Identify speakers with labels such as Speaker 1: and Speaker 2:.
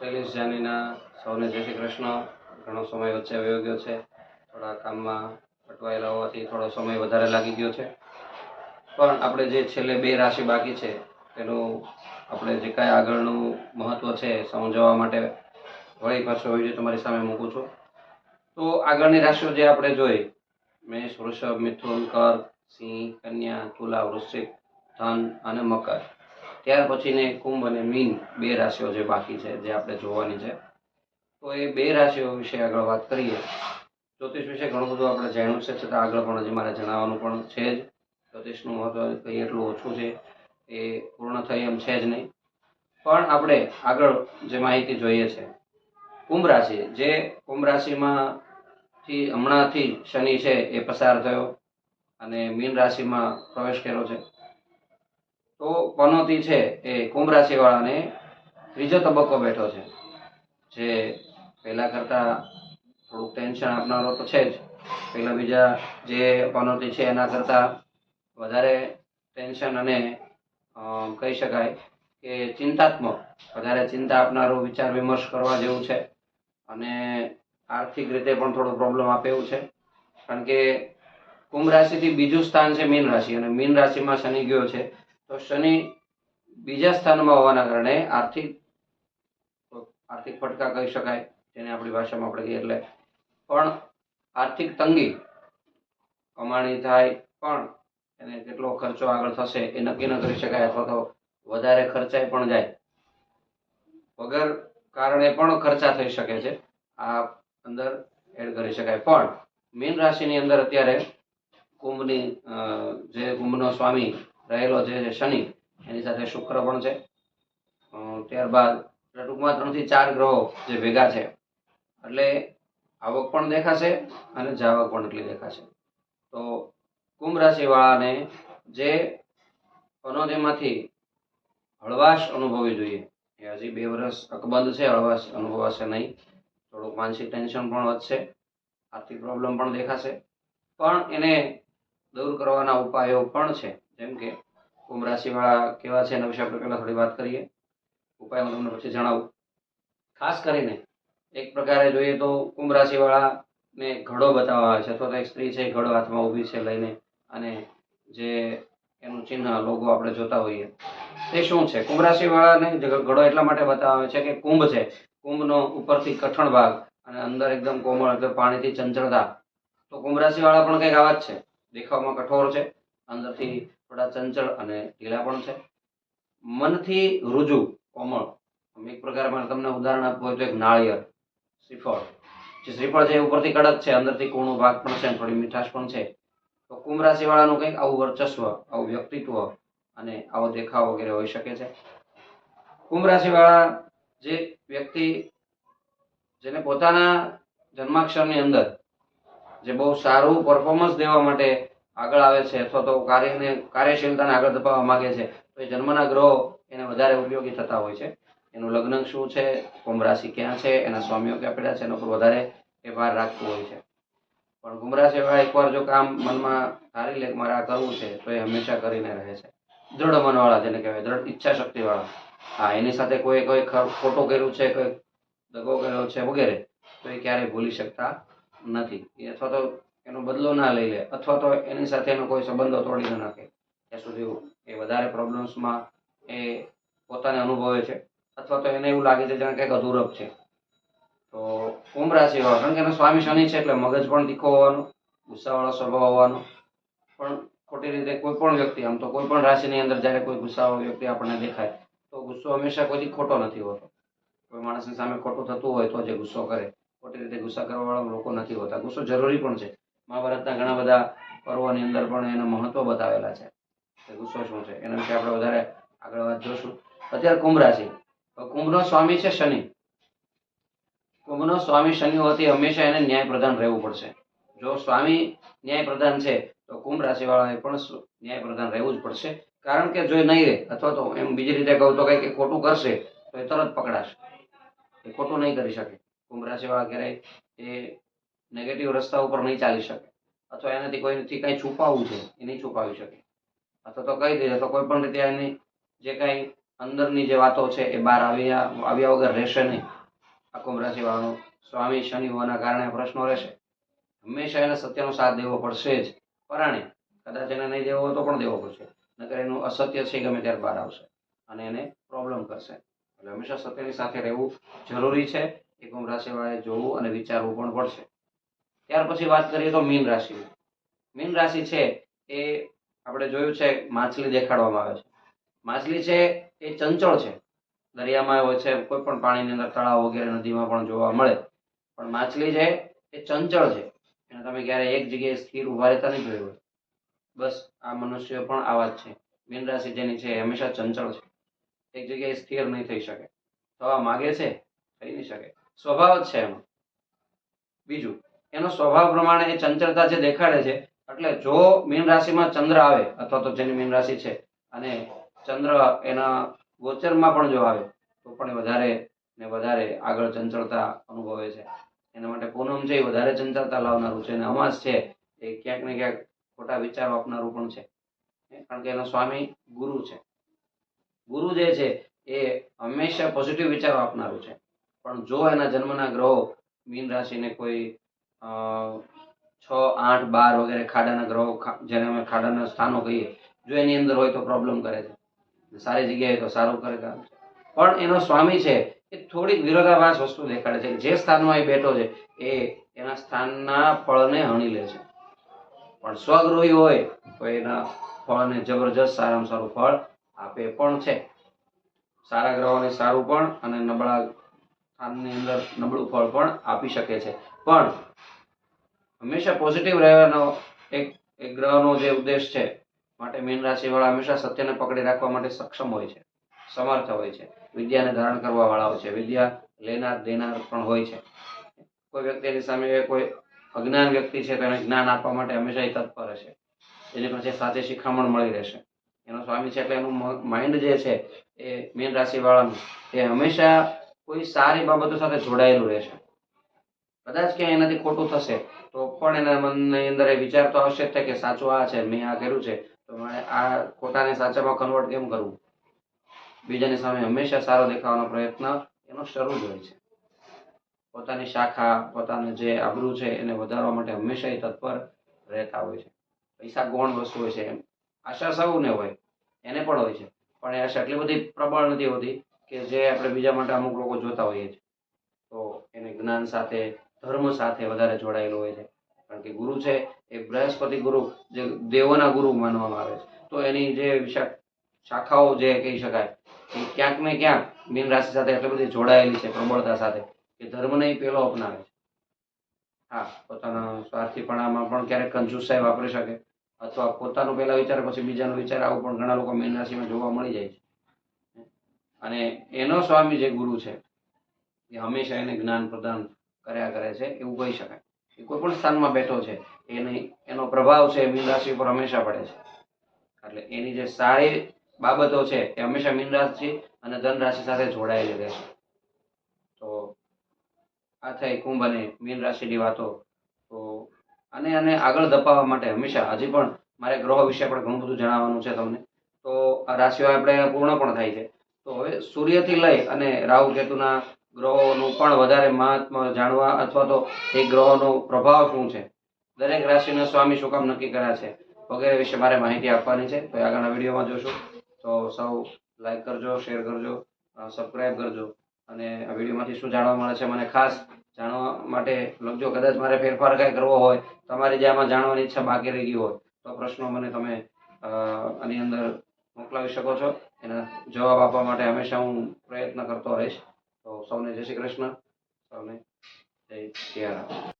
Speaker 1: શૈલેષ જાનીના સૌને જય શ્રી કૃષ્ણ. ઘણો સમય વચ્ચે વયો ગયો છે. થોડા કામમાં અટવાયેલા હોવાથી થોડો સમય વધારે લાગી ગયો છે. પણ આપણે જે છેલ્લે બે રાશિ બાકી છે, તેનું આપણે જે કાંઈ આગળનું મહત્ત્વ છે, સમજાવવા માટે વળી પાછો વીડિયો તમારી સામે મૂકું છું. તો આગળની રાશિઓ જે આપણે જોઈ, મેષ, વૃષભ, મિથુન, કર્ક, સિંહ, કન્યા, તુલા, વૃશ્ચિક, ધન અને મકર. ત્યાર પછીને કુંભ અને મીન બે રાશિઓ જે બાકી છે, જે આપણે જોવાની છે. તો એ બે રાશિઓ વિશે આગળ વાત કરીએ. જ્યોતિષ વિશે ઘણું બધું આપણે જાણ્યું છે, છતાં આગળ પણ હજી મારે જણાવવાનું પણ છે જ. જ્યોતિષનું મહત્વ કંઈ એટલું ઓછું છે, એ પૂર્ણ થઈ એમ છે જ નહીં. પણ આપણે આગળ જે માહિતી જોઈએ છે, કુંભ રાશિ, જે કુંભ રાશિમાંથી હમણાંથી શનિ છે એ પસાર થયો અને મીન રાશિમાં પ્રવેશ કર્યો છે. તો પનોતી છે એ કુંભ રાશિવાળાને ત્રીજો તબક્કો બેઠો છે. જે પહેલાં કરતાં થોડુંક ટેન્શન આપનારો તો છે જ. પહેલાં બીજા જે પનોતી છે એના કરતાં વધારે ટેન્શન અને કહી શકાય કે ચિંતાત્મક, વધારે ચિંતા આપનારો વિચાર વિમર્શ કરવા જેવું છે. અને આર્થિક રીતે પણ થોડો પ્રોબ્લેમ આપે એવું છે. કારણ કે કુંભ રાશિથી બીજું સ્થાન છે મીન રાશિ અને મીન રાશિમાં શનિ ગયો છે. તો શનિ બીજા સ્થાનમાં હોવાના કારણે આર્થિક આર્થિક ફટકા કહી શકાય, જેને આપણી ભાષામાં આપણે કહીએ એટલે પણ આર્થિક તંગી કમાણી થાય પણ એને કેટલો ખર્ચો આગળ થશે એ નક્કી ન કરી શકાય અથવા તો વધારે ખર્ચાઈ પણ જાય. વગર કારણે પણ ખર્ચા થઈ શકે છે. આ અંદર એડ કરી શકાય. પણ મીન રાશિની અંદર અત્યારે કુંભની જે કુંભનો સ્વામી રહેલો જે શનિ, એની સાથે શુક્ર પણ છે. ત્યારબાદ ટૂંકમાં ત્રણથી ચાર ગ્રહો જે ભેગા છે. એટલે આવક પણ દેખાશે અને જાવક પણ એટલી દેખાશે. તો કુંભ રાશિવાળાને જે પનોતીમાંથી હળવાશ અનુભવવી જોઈએ. એ હજી બે વર્ષ અકબંધ છે, હળવાશ અનુભવાશે નહીં. થોડુંક માનસિક ટેન્શન પણ વધશે, આર્થિક પ્રોબ્લેમ પણ દેખાશે. પણ એને દૂર કરવાના ઉપાયો પણ છે. જેમ કે કુંભ રાશિવાળા કેવા છે એના વિશે આપણે પહેલાં થોડી વાત કરીએ. ઉપાય હું તમને પછી જણાવું. ખાસ કરીને એક પ્રકારે જોઈએ તો કુંભ રાશિવાળાને ઘડો બતાવવા આવે છે અથવા તો એક સ્ત્રી છે ઘડો હાથમાં ઊભી છે લઈને અને જે એનું ચિહ્ન, લોગો આપણે જોતા હોઈએ. તે શું છે? કુંભ રાશિવાળાને ઘડો એટલા માટે બતાવવા આવે છે કે કુંભ છે. કુંભનો ઉપરથી કઠણ ભાગ અને અંદર એકદમ કોમળ, એટલે પાણીથી ચંચળતા. તો કુંભ રાશિવાળા પણ કંઈક આવા જ છે. દેખાવમાં કઠોર છે. અંદરથી થોડા ચંચળ અને ઢીલા પણ છે. મનથી રુજુ, કોમળ. એક પ્રકારમાં તમને ઉદાહરણ આપવું હોય તો એક નાળિયેર, શ્રીફળ. જે શ્રીફળ છે એ ઉપરથી કડક છે, અંદરથી કૂણો ભાગ પણ છે થોડી મીઠાશ પણ છે. તો કુંભ રાશિવાળાનું કંઈક આવું વર્ચસ્વ, આવું વ્યક્તિત્વ અને આવો દેખાવ વગેરે હોઈ શકે છે. કુંભ રાશિવાળા જે વ્યક્તિ જેને પોતાના જન્માક્ષરની અંદર જે બહુ સારું પરફોર્મન્સ દેવા માટે આગળ આવે છે, અથવા તો કાર્યને કાર્યશીલતાને આગળ ધપાવવા માંગે છે, તો એ જન્મના ગ્રહો એને વધારે ઉપયોગી થતા હોય છે. એનું લગ્ન શું છે, કુંભ રાશિ ક્યાં છે, એના સ્વામીઓ ક્યાં પડ્યા છે, એના પર વધારે એ ભાર રાખતું હોય છે. પણ કુંભ રાશિવાળા એકવાર જો કામ મનમાં ધારી લે મારે આ કરવું છે, તો એ હંમેશા કરીને રહે છે. દૃઢ મનવાળા જેને કહેવાય દૃઢ ઈચ્છા શક્તિવાળા હા, એની સાથે કોઈ કોઈ ખોટું કર્યું છે, કોઈ દગો કર્યો છે વગેરે, તો એ ક્યારેય ભૂલી શકતા નથી. અથવા તો એનો બદલો ના લઈ લે અથવા તો એની સાથે એનો કોઈ સંબંધો તોડી ન નાખે. ત્યાં સુધી એ વધારે પ્રોબ્લેમ્સમાં એ પોતાને અનુભવે છે અથવા તો એને એવું લાગે છે જાણે કંઈક અધૂરપ છે. તો કુંભ હોય, કારણ કે એનો સ્વામી શનિ છે એટલે મગજ પણ તીખો હોવાનો, ગુસ્સાવાળો સ્વભાવ હોવાનો. પણ ખોટી રીતે કોઈ પણ વ્યક્તિ, આમ તો કોઈ પણ રાશિની અંદર જ્યારે કોઈ ગુસ્સાવાળો વ્યક્તિ આપણને દેખાય, તો ગુસ્સો હંમેશા કોઈથી ખોટો નથી હોતો. કોઈ માણસની સામે ખોટું થતું હોય તો જે ગુસ્સો કરે. ખોટી રીતે ગુસ્સા કરવાવાળા લોકો નથી હોતા. ગુસ્સો જરૂરી પણ છે. મહાભારતના ઘણા બધા પર્વોની અંદર પણ એનું મહત્વ બતાવેલા છે. ગુસ્સો શું છે? એના વિશે આપણે વધારે આગળ વાત જોશું. અત્યારે કુંભ રાશિ. કુંભનો સ્વામી છે શનિ. કુંભનો સ્વામી શનિ હોવાથી હંમેશા એને ન્યાય પ્રધાન રહેવું પડશે. જો સ્વામી ન્યાય પ્રધાન છે, તો કુંભ રાશિવાળાએ પણ ન્યાય પ્રધાન રહેવું જ પડશે. કારણ કે જો એ નહીં રહે, અથવા તો એમ બીજી રીતે કહું તો કંઈક ખોટું કરશે, તો એ તરત પકડાશે. એ ખોટું નહીં કરી શકે. કુંભ રાશિવાળા ક્યારેય એ નેગેટિવ રસ્તા ઉપર નહીં ચાલી શકે. અથવા એનાથી કોઈથી કંઈ છુપાવવું છે, એ નહીં છુપાવી શકે. અથવા તો કહી દે તો કોઈ પણ રીતે એની જે કાંઈ અંદરની જે વાતો છે, એ બહાર આવ્યા આવ્યા વગર રહેશે નહીં. આ કુંભ રાશિવાળાનો સ્વામી શનિ હોવાના કારણે પ્રશ્નો રહેશે. હંમેશા એને સત્યનો સાથ દેવો પડશે જ. પરાણે કદાચ એને નહીં દેવો તો પણ દેવો પડશે. નકર એનું અસત્ય છે ગમે ત્યારે બહાર આવશે. અને એને પ્રોબ્લેમ કરશે. એટલે હંમેશા સત્યની સાથે રહેવું જરૂરી છે. એ કુંભ રાશિવાળાએ જોવું અને વિચારવું પણ પડશે. ત્યાર પછી વાત કરીએ તો મીન રાશિ. મીન રાશિ છે એ આપણે જોયું છે માછલી દેખાડવામાં આવે છે. માછલી છે એ ચંચળ છે. દરિયામાં હોય છે, કોઈ પણ પાણીની અંદર તળાવ વગેરે નદીમાં પણ જોવા મળે. પણ માછલી છે એ ચંચળ છે. એને તમે ક્યારે એક જગ્યાએ સ્થિર ઊભા રહેતા નહીં જોયું બસ આ મનુષ્ય પણ આવા જ છે. મીન રાશિ જેની છે હંમેશા ચંચળ છે. એક જગ્યાએ સ્થિર નહીં થઈ શકે. થવા માગે છે? થઈ નહીં શકે. સ્વભાવ જ છે એમાં. બીજું એનો સ્વભાવ પ્રમાણે એ ચંચળતા જે દેખાડે છે, એટલે જો મીન રાશિમાં ચંદ્ર આવે, અથવા તો જેની મીન રાશિ છે, અને ચંદ્ર એના ગોચરમાં પણ જો આવે, તો પણ એ વધારે ને વધારે આગળ ચંચળતા અનુભવે છે. એના માટે પૂનમ છે એ વધારે ચંચળતા લાવનારું છે, અને અમાસ છે એ ક્યાંક ને ક્યાંક ખોટા વિચારો આપનારું પણ છે. કારણ કે એનો સ્વામી ગુરુ છે. ગુરુ જે છે એ હંમેશા પોઝિટિવ વિચારો આપનારું છે. પણ જો એના જન્મના ગ્રહો મીન રાશિને કોઈ છ, આઠ, બાર વગેરે ખાડાના ગ્રહો જેને અમે ખાડાના સ્થાનો કહીએ, જો એની અંદર હોય તો પ્રોબ્લેમ કરે છે. સારી જગ્યાએ તો સારું કરે પણ એનો સ્વામી છે એ થોડીક વિરોધાભાસ વસ્તુ દેખાડે છે જે સ્થાનમાં એ બેઠો છે એ એના સ્થાનના ફળને હણી લે છે. પણ સ્વગૃહી હોય તો એના ફળને જબરજસ્ત સારામાં સારું ફળ આપે પણ છે. સારા ગ્રહોને સારું પણ અને નબળા સ્થાનની અંદર નબળું ફળ પણ આપી શકે છે. પણ હંમેશા પોઝિટિવ રહેવાનો એક એક ગ્રહનો જે ઉદ્દેશ છે, માટે મીન રાશિવાળા હંમેશા સત્યને પકડી રાખવા માટે સક્ષમ હોય છે, સમર્થ હોય છે, વિદ્યાને ધારણ કરવા વાળા હોય છે, વિદ્યા લેનાર, દેનાર પણ હોય છે. કોઈ વ્યક્તિની સામે કોઈ અજ્ઞાન વ્યક્તિ છે તો એને જ્ઞાન આપવા માટે હંમેશા એ તત્પર હશે. એની પાસે સાચી શિખામણ મળી રહેશે. એનો સ્વામી છે, એટલે એનું માઇન્ડ જે છે, એ મીન રાશિવાળાનું, એ હંમેશા કોઈ સારી બાબતો સાથે જોડાયેલું રહેશે કદાચ ક્યાંય એનાથી ખોટું થશે, તો પણ એના મનની અંદર એ વિચાર તો આવશે જ કે સાચું આ છે, મેં આ કર્યું છે, તો મારે આ ખોટાને સાચામાં કન્વર્ટ કેમ કરવું? બીજાની સામે હંમેશા સારો દેખાવાનો પ્રયત્ન એનો શરૂ જ હોય છે. પોતાની શાખા, પોતાનું જે આબરૂ છે એને વધારવા માટે હંમેશા એ તત્પર રહેતા હોય છે. પૈસા ગૌણ વસ્તુ હોય છે એમ. આશા સૌને હોય, એને પણ હોય છે. પણ એ આશા એટલી બધી પ્રબળ નથી હોતી કે જે આપણે બીજા માટે અમુક લોકો જોતા હોઈએ છીએ. તો એને જ્ઞાન સાથે, ધર્મ સાથે વધારે જોડાયેલું હોય છે. કારણ કે ગુરુ છે, એ બૃહસ્પતિ ગુરુ, જે દેવોના ગુરુ માનવામાં આવે છે. તો એની જે શાખાઓ જે કહી શકાય, એ ક્યાંક ને ક્યાંક મીન રાશિ સાથે એટલી બધી જોડાયેલી છે, પ્રબળતા સાથે, કે ધર્મને પેલો અપનાવે છે. હા, પોતાના સ્વાર્થીપણામાં પણ ક્યારેક કંજુસાઈ વાપરી શકે, અથવા પોતાનું પહેલા વિચાર, પછી બીજાનો વિચાર, આવું પણ ઘણા લોકો મીન રાશિમાં જોવા મળી જાય છે. અને એનો સ્વામી જે ગુરુ છે, એ હંમેશા એને જ્ઞાન પ્રદાન કર્યા કરે છે, એવું કહી શકાય. એ કોઈ પણ સ્થાનમાં બેઠો છે, એની, એનો પ્રભાવ છે, મીન રાશિ ઉપર હંમેશા પડે છે. એટલે એની જે સારી બાબતો છે, એ હંમેશા મીન રાશિ અને ધન રાશિ સાથે જોડાયેલી રહેશે તો આ થઈ કુંભ અને મીન રાશિની વાતો. તો અને આને આગળ ધપાવવા માટે હંમેશા હજી પણ મારે ગ્રહો વિશે પણ ઘણું બધું જણાવવાનું છે તમને. તો આ રાશિઓ આપણે પૂર્ણ પણ થાય છે. તો હવે સૂર્યથી લઈ અને રાહુ કેતુના ગ્રહોનું પણ વધારે મહત્વ જાણવા અથવા તો એ ગ્રહોનો પ્રભાવ શું છે? દરેક રાશિના સ્વામી શું કામ નક્કી કર્યા છે? વગેરે વિશે મારે માહિતી આપવાની છે. તો આગળના વિડીયોમાં જોશું. તો સૌ લાઈક કરજો, શેર કરજો સબસ્ક્રાઈબ કરજો. અને આ વિડીયોમાંથી શું જાણવા મળે છે મને ખાસ જાણવા માટે લખજો. કદાચ મારે ફેરફાર કાંઈ કરવો હોય, તમારી જે આમાં જાણવાની ઈચ્છા બાકી રહી ગઈ હોય, તો પ્રશ્નો મને તમે આની અંદર મોકલાવી શકો છો. એના જવાબ આપવા માટે હંમેશા હું પ્રયત્ન કરતો રહીશ. તો સૌને જય શ્રી કૃષ્ણ. સૌને જય સિયારામ